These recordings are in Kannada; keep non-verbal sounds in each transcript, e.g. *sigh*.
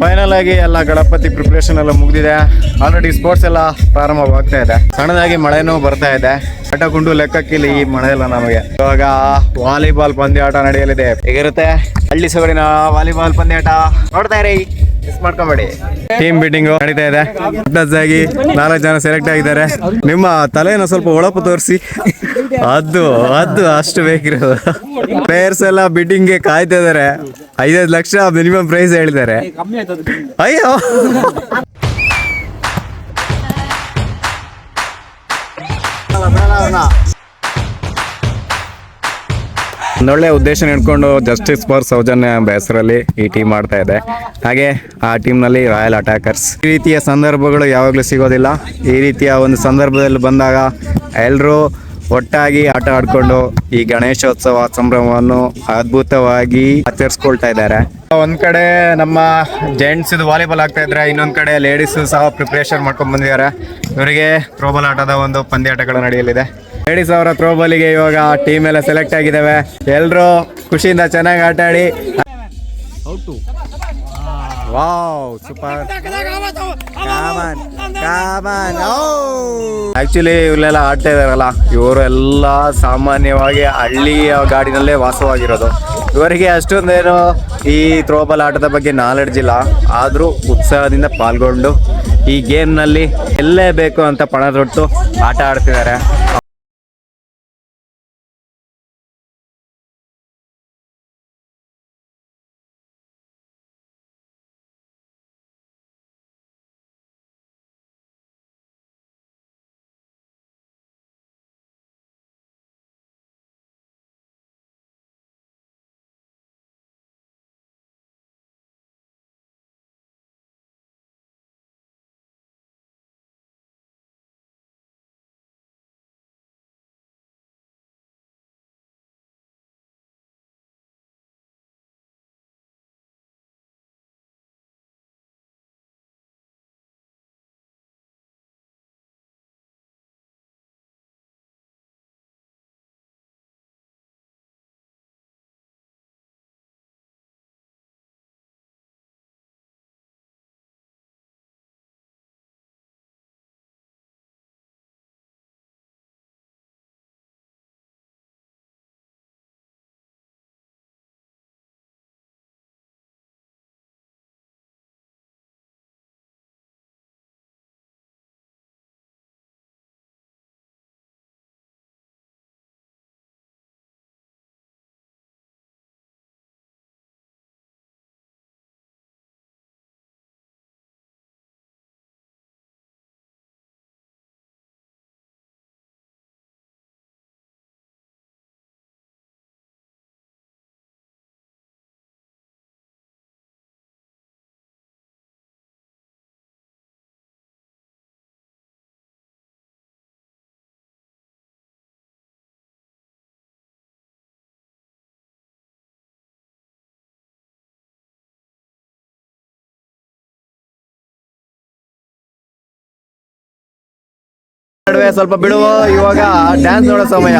ಫೈನಲ್ ಆಗಿ ಎಲ್ಲ ಗಣಪತಿ ಪ್ರಿಪ್ರೇಷನ್ ಎಲ್ಲ ಮುಗಿದಿದೆ. ಆಲ್ರೆಡಿ ಸ್ಪೋರ್ಟ್ಸ್ ಎಲ್ಲ ಪ್ರಾರಂಭವಾಗ್ತಾ ಇದೆ. ಸಣ್ಣದಾಗಿ ಮಳೆನೂ ಬರ್ತಾ ಇದೆ. ಆಟ ಗುಂಡು ಲೆಕ್ಕಕ್ಕಿಲ್ಲ ಈ ಮಳೆ ಎಲ್ಲ ನಮಗೆ. ಇವಾಗ ವಾಲಿಬಾಲ್ ಪಂದ್ಯಾಟ ನಡೆಯಲಿದೆ. ಹೇಗಿರುತ್ತೆ? ಹಳ್ಳಿ ಸೊಗಡಿನ ವಾಲಿಬಾಲ್ ಪಂದ್ಯಾಟ? ನೋಡ್ತಾ ಇರಿ. ಮಾಡ್ಕೊಂಬೇಡಿ. ಟೀಮ್ ಬಿಲ್ಡಿಂಗ್ ನಡೀತಾ ಇದೆ. ಆಗಿ ನಾಲ್ಕು ಜನ ಸೆಲೆಕ್ಟ್ ಆಗಿದ್ದಾರೆ. ನಿಮ್ಮ ತಲೆಯನ್ನು ಸ್ವಲ್ಪ ಒಳಪು ತೋರಿಸಿ. *laughs* ಅದು ಅದು ಅಷ್ಟು ಬೇಕಿರೋದು. ಪ್ಲೇಯರ್ಸ್ ಎಲ್ಲ ಬಿಡ್ಡಿಂಗ್ಗೆ ಕಾಯ್ತಾ ಇದಾರೆ. ಐದೈದು ಲಕ್ಷ ಮಿನಿಮಮ್ ಪ್ರೈಸ್ ಹೇಳಿದ್ದಾರೆ. ಅಯ್ಯೋ. ಒಂದೊಳ್ಳೆ ಉದ್ದೇಶ ಇಟ್ಕೊಂಡು ಜಸ್ಟಿಸ್ ಫಾರ್ ಸೌಜನ್ಯ ಎಂಬ ಹೆಸರಲ್ಲಿ ಈ ಟೀಮ್ ಮಾಡ್ತಾ ಇದೆ. ಹಾಗೆ ಆ ಟೀಮ್ನಲ್ಲಿ ರಾಯಲ್ ಅಟ್ಯಾಕರ್ಸ್ ಈ ರೀತಿಯ ಸಂದರ್ಭಗಳು ಯಾವಾಗಲೂ ಸಿಗೋದಿಲ್ಲ. ಈ ರೀತಿಯ ಒಂದು ಸಂದರ್ಭದಲ್ಲಿ ಬಂದಾಗ ಎಲ್ಲರೂ ಒಟ್ಟಾಗಿ ಆಟ ಆಡ್ಕೊಂಡು ಈ ಗಣೇಶೋತ್ಸವ ಸಂಭ್ರಮವನ್ನು ಅದ್ಭುತವಾಗಿ ಆಚರಿಸ್ಕೊಳ್ತಾ ಇದ್ದಾರೆ. ಒಂದ್ ಕಡೆ ನಮ್ಮ ಜೆಂಟ್ಸ್ ಇದು ವಾಲಿಬಾಲ್ ಆಗ್ತಾ ಇದ್ರೆ ಇನ್ನೊಂದ್ ಕಡೆ ಲೇಡೀಸ್ ಸಹ ಪ್ರಿಪರೇಷನ್ ಮಾಡ್ಕೊಂಡ್ ಬಂದಿದ್ದಾರೆ. ಇವರಿಗೆ ಥ್ರೋಬಾಲ್ ಆಟದ ಒಂದು ಪಂದ್ಯಾಟಗಳು ನಡೆಯಲಿದೆ. ಲೇಡೀಸ್ ಅವರ ಥ್ರೋಬಾಲಿಗೆ ಇವಾಗ ಟೀಮ್ ಎಲ್ಲ ಸೆಲೆಕ್ಟ್ ಆಗಿದ್ದಾವೆ. ಎಲ್ಲರೂ ಖುಷಿಯಿಂದ ಚೆನ್ನಾಗಿ ಆಟ ಆಡಿ ವಾವ್ ಸೂಪರ್ ಆಕ್ಚುಲಿ ಇವ್ರೆಲ್ಲ ಆಡ್ತಾ ಇದಾರಲ್ಲ ಇವರು ಎಲ್ಲ ಸಾಮಾನ್ಯವಾಗಿ ಹಳ್ಳಿಯ ಗಾಡಿನಲ್ಲೇ ವಾಸವಾಗಿರೋದು. ಇವರಿಗೆ ಅಷ್ಟೊಂದೇನು ಈ ಥ್ರೋಬಾಲ್ ಆಟದ ಬಗ್ಗೆ ನಾಲೆಡ್ಜ್ ಇಲ್ಲ. ಆದರೂ ಉತ್ಸಾಹದಿಂದ ಪಾಲ್ಗೊಂಡು ಈ ಗೇಮ್ನಲ್ಲಿ ಎಲ್ಲೇ ಬೇಕು ಅಂತ ಪಣ ತೊಟ್ಟು ಆಟ ಆಡ್ತಿದ್ದಾರೆ. ನಡುವೆ ಸ್ವಲ್ಪ ಬಿಡುವ, ಇವಾಗ ಡ್ಯಾನ್ಸ್ ನೋಡೋ ಸಮಯ.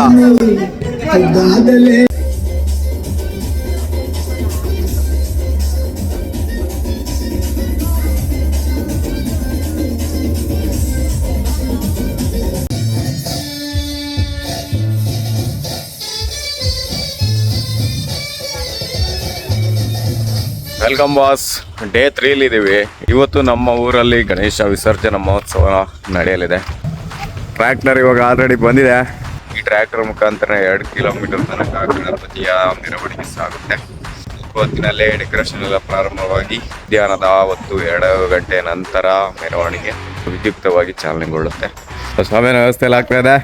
ವೆಲ್ಕಮ್ ಬಾಸ್ ಡೇ ತ್ರೀಲಿ ಇದ್ದೀವಿ ಇವತ್ತು ನಮ್ಮ ಊರಲ್ಲಿ ಗಣೇಶ ವಿಸರ್ಜನಾ ಮಹೋತ್ಸವ ನಡೆಯಲಿದೆ. ಟ್ರ್ಯಾಕ್ಟರ್ ಇವಾಗ ಆಲ್ರೆಡಿ ಬಂದಿದೆ. ಈ ಟ್ರ್ಯಾಕ್ಟರ್ ಮುಖಾಂತರ ಎರಡು ಕಿಲೋಮೀಟರ್ ತನಕ ಗಣಪತಿಯ ಮೆರವಣಿಗೆ ಸಾಗುತ್ತೆ. ಹೊತ್ತಿನಲ್ಲೇ ಡೆಕೋರೇಷನ್ ಎಲ್ಲ ಪ್ರಾರಂಭವಾಗಿ ಮಧ್ಯಾಹ್ನದ ಹೊತ್ತು ಎರಡು ಗಂಟೆ ನಂತರ ಮೆರವಣಿಗೆ ವಿದ್ಯುಕ್ತವಾಗಿ ಚಾಲನೆಗೊಳ್ಳುತ್ತೆ. ಸ್ವಾಮಿನ ವ್ಯವಸ್ಥೆ ಎಲ್ಲ ಆಗ್ತಾ ಇದೆ?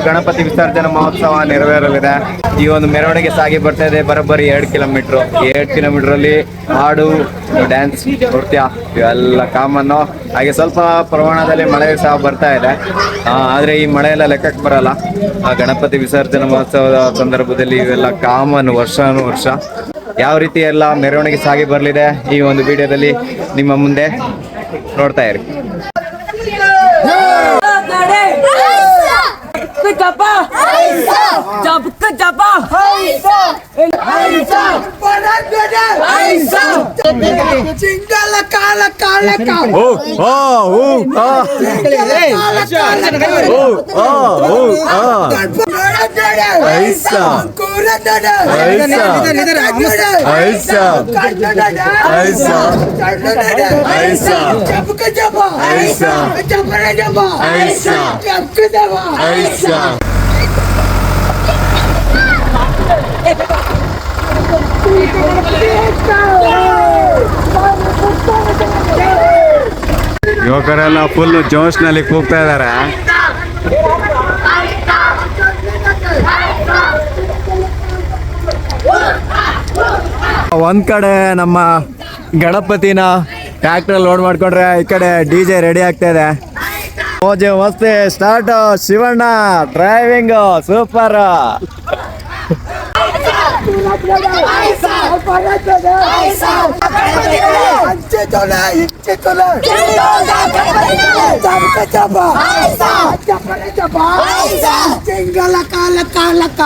ಗಣಪತಿ ವಿಸರ್ಜನಾ ಮಹೋತ್ಸವ ನೆರವೇರಲಿದೆ. ಈ ಒಂದು ಮೆರವಣಿಗೆ ಸಾಗಿ ಬರ್ತಾ ಇದೆ. ಬರೋಬ್ಬರಿ ಎರಡು ಕಿಲೋಮೀಟರ್. ಎರಡು ಕಿಲೋಮೀಟರ್ ಅಲ್ಲಿ ಹಾಡು ಡ್ಯಾನ್ಸ್ ನೃತ್ಯ ಇವೆಲ್ಲ ಕಾಮನ್ನು. ಹಾಗೆ ಸ್ವಲ್ಪ ಪ್ರಮಾಣದಲ್ಲಿ ಮಳೆ ಸಹ ಬರ್ತಾ ಇದೆ. ಆದ್ರೆ ಈ ಮಳೆ ಎಲ್ಲ ಲೆಕ್ಕಕ್ಕೆ ಬರಲ್ಲ. ಆ, ಗಣಪತಿ ವಿಸರ್ಜನಾ ಮಹೋತ್ಸವದ ಸಂದರ್ಭದಲ್ಲಿ ಇವೆಲ್ಲ ಕಾಮನ್ ವರ್ಷಾನು ವರ್ಷ. ಯಾವ ರೀತಿ ಎಲ್ಲ ಮೆರವಣಿಗೆ ಸಾಗಿ ಬರಲಿದೆ ಈ ಒಂದು ವಿಡಿಯೋದಲ್ಲಿ ನಿಮ್ಮ ಮುಂದೆ ನೋಡ್ತಾ ಇರಿ. जब दबा जब दबा Cingala kala kala kala. Oh, oh, oh, oh. Cingala kala kala. Oh, oh, oh, oh. Aisa. Aisa. Aisa. Aisa. Aisa. Jabka jaba. Aisa. Jabra jaba. Aisa. Jabka jaba. Aisa. ಯುವಕರೆಲ್ಲ ಫುಲ್ ಜೋಶ್ನಲ್ಲಿ ಕೂಗ್ತಾ ಇದ್ದಾರೆ ಒಂದ್ ಕಡೆ ನಮ್ಮ ಗಣಪತಿನ ಟ್ರ್ಯಾಕ್ಟರ್ ಲೋಡ್ ಮಾಡ್ಕೊಂಡ್ರೆ, ಈ ಕಡೆ ಡಿ ಜೆ ರೆಡಿ ಆಗ್ತಾ ಇದೆ. ಮೋಜೆ, ಮಸ್ತಿ ಸ್ಟಾರ್ಟ್ ಶಿವಣ್ಣ ಡ್ರೈವಿಂಗ್ ಸೂಪರ್ చింగల కాల కాలక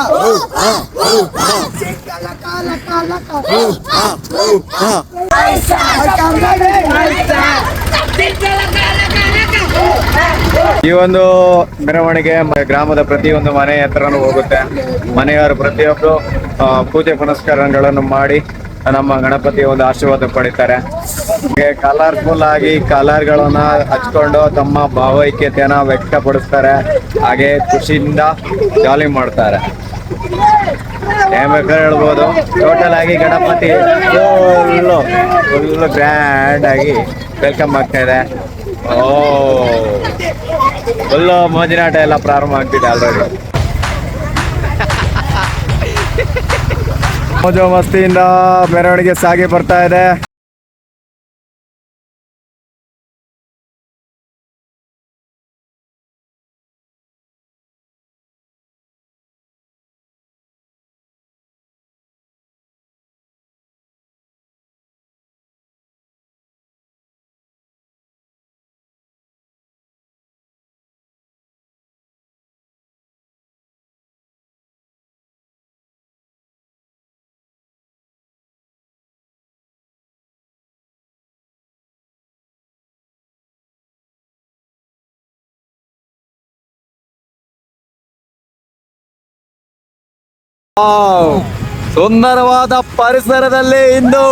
చింగల కాల కాలక ಈ ಒಂದು ಮೆರವಣಿಗೆ ಗ್ರಾಮದ ಪ್ರತಿಯೊಂದು ಮನೆ ಹತ್ರನೂ ಹೋಗುತ್ತೆ. ಮನೆಯವರು ಪ್ರತಿಯೊಬ್ಬರು ಪೂಜೆ ಪುನಸ್ಕಾರಗಳನ್ನು ಮಾಡಿ ನಮ್ಮ ಗಣಪತಿಯ ಒಂದು ಆಶೀರ್ವಾದ ಪಡಿತಾರೆ. ಕಲರ್ಫುಲ್ ಆಗಿ ಕಲರ್ಗಳನ್ನ ಹಚ್ಕೊಂಡು ತಮ್ಮ ಭಾವೈಕ್ಯತೆಯನ್ನ ವ್ಯಕ್ತಪಡಿಸ್ತಾರೆ. ಹಾಗೆ ಖುಷಿಯಿಂದ ಜಾಲಿ ಮಾಡ್ತಾರೆ. ಹೇಳ್ಬೋದು. ಟೋಟಲ್ ಆಗಿ ಗಣಪತಿ ಫುಲ್ಲು ಫುಲ್ ಗ್ರ್ಯಾಂಡ್ ಆಗಿ ವೆಲ್ಕಮ್ ಆಗ್ತಾ ಇದೆ. ಓ. ಫುಲ್ಲು ಮೋಜಿನಾಟ ಎಲ್ಲ ಪ್ರಾರಂಭ ಆಗ್ತಿದೆ ಆಲ್ರೆಡಿ ಮೋಜು ಮಸ್ತಿಯಿಂದ ಮೆರವಣಿಗೆ ಸಾಗಿ ಬರ್ತಾ ಇದೆ. ಸುಂದರವಾದ ಪರಿಸರದಲ್ಲಿ ಇಂದು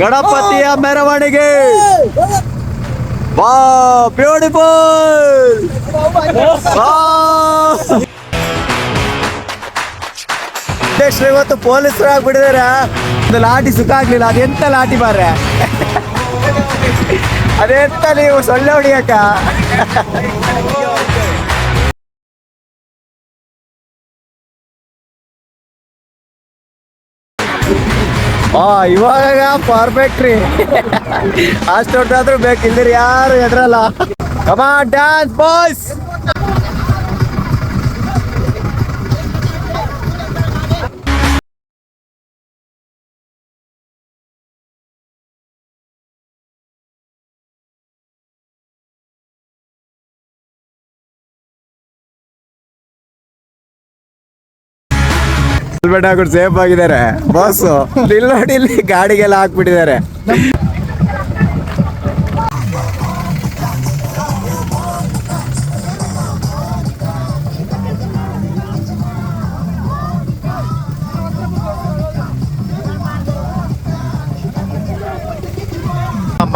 ಗಣಪತಿಯ ಮೆರವಣಿಗೆ. ವಾ ಬ್ಯೂಟಿಫುಲ್. ಇವತ್ತು ಪೊಲೀಸರು ಆಗ್ಬಿಟ್ಟಿದಾರೆ. ಒಂದು ಲಾಟಿ ಸುಖ ಆಗ್ಲಿಲ್ಲ. ಅದೆಂತ ಲಾಟಿ ಬಾರೆ ಅದೆಂತ ನೀವು ಸೊಳ್ಳೆ ಹೊಡಿಯಕ್ಕ? ಆ ಇವಾಗ ಪರ್ಫೆಕ್ಟ್ ರೀ. ಅಷ್ಟೊತ್ತಾದ್ರೂ ಬೇಕು ಇಲ್ದಿರಿ ಯಾರು ಎದ್ರಲ್ಲ. ಕಮಾ ಡ್ಯಾನ್ಸ್ ಬಾಯ್ಸ್ ಹೆಲ್ಮೆಟ್ ಹಾಕೊಂಡು ಸೇಫ್ ಆಗಿದ್ದಾರೆ. ಬಾಸ್ ಇಲ್ಲಿ ನೋಡಿ ಇಲ್ಲಿ ಗಾಡಿಗೆಲ್ಲ ಹಾಕ್ಬಿಟ್ಟಿದ್ದಾರೆ.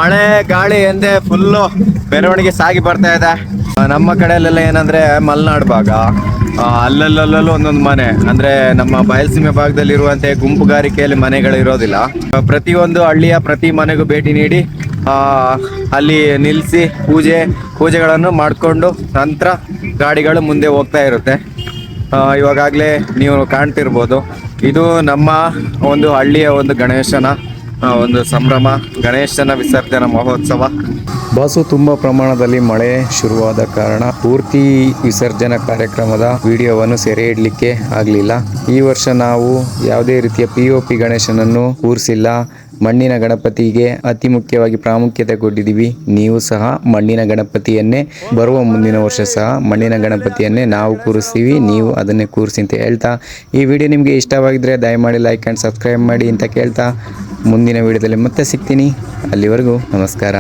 ಮಳೆ, ಗಾಳಿ ಎಂದೇ ಫುಲ್ಲು ಮೆರವಣಿಗೆ ಸಾಗಿ ಬರ್ತಾ ಇದೆ. ನಮ್ಮ ಕಡೆಯಲ್ಲೆಲ್ಲ ಏನಂದ್ರೆ ಮಲೆನಾಡು ಭಾಗ. ಅಲ್ಲಲ್ಲಲ್ಲೂ ಒಂದೊಂದು ಮನೆ. ಅಂದ್ರೆ ನಮ್ಮ ಬಯಲಸೀಮೆ ಭಾಗದಲ್ಲಿ ಇರುವಂತೆ ಗುಂಪುಗಾರಿಕೆಯಲ್ಲಿ ಮನೆಗಳು ಇರೋದಿಲ್ಲ. ಪ್ರತಿಯೊಂದು ಹಳ್ಳಿಯ ಪ್ರತಿ ಮನೆಗೂ ಭೇಟಿ ನೀಡಿ ಅಲ್ಲಿ ನಿಲ್ಲಿಸಿ ಪೂಜೆ, ಪೂಜೆಗಳನ್ನು ಮಾಡಿಕೊಂಡು ನಂತರ ಗಾಡಿಗಳು ಮುಂದೆ ಹೋಗ್ತಾ ಇರುತ್ತೆ. ಇವಾಗಲೇ ನೀವು ಕಾಣ್ತಿರ್ಬೋದು. ಇದು ನಮ್ಮ ಒಂದು ಹಳ್ಳಿಯ ಒಂದು ಗಣೇಶನ ಒಂದು ಸಂಭ್ರಮ, ಗಣೇಶನ ವಿಸರ್ಜನಾ ಮಹೋತ್ಸವ. ಬಾಸು, ತುಂಬ ಪ್ರಮಾಣದಲ್ಲಿ ಮಳೆ ಶುರುವಾದ ಕಾರಣ ಪೂರ್ತಿ ವಿಸರ್ಜನಾ ಕಾರ್ಯಕ್ರಮದ ವಿಡಿಯೋವನ್ನು ಸೆರೆ ಇಡಲಿಕ್ಕೆ ಆಗಲಿಲ್ಲ. ಈ ವರ್ಷ ನಾವು ಯಾವುದೇ ರೀತಿಯ ಪಿ ಒ ಪಿ ಗಣೇಶನನ್ನು ಕೂರಿಸಿಲ್ಲ. ಮಣ್ಣಿನ ಗಣಪತಿಗೆ ಅತಿ ಮುಖ್ಯವಾಗಿ ಪ್ರಾಮುಖ್ಯತೆ ಕೊಟ್ಟಿದ್ದೀವಿ. ನೀವು ಸಹ ಮಣ್ಣಿನ ಗಣಪತಿಯನ್ನೇ, ಬರುವ ಮುಂದಿನ ವರ್ಷ ಸಹ ಮಣ್ಣಿನ ಗಣಪತಿಯನ್ನೇ ನಾವು ಕೂರಿಸ್ತೀವಿ. ನೀವು ಅದನ್ನೇ ಕೂರಿಸಿ ಅಂತ ಹೇಳ್ತಾ ಈ ವಿಡಿಯೋ ನಿಮಗೆ ಇಷ್ಟವಾಗಿದ್ದರೆ ದಯಮಾಡಿ ಲೈಕ್ ಆ್ಯಂಡ್ ಸಬ್ಸ್ಕ್ರೈಬ್ ಮಾಡಿ ಅಂತ ಕೇಳ್ತಾ ಮುಂದಿನ ವಿಡಿಯೋದಲ್ಲಿ ಮತ್ತೆ ಸಿಗ್ತೀನಿ. ಅಲ್ಲಿವರೆಗೂ ನಮಸ್ಕಾರ.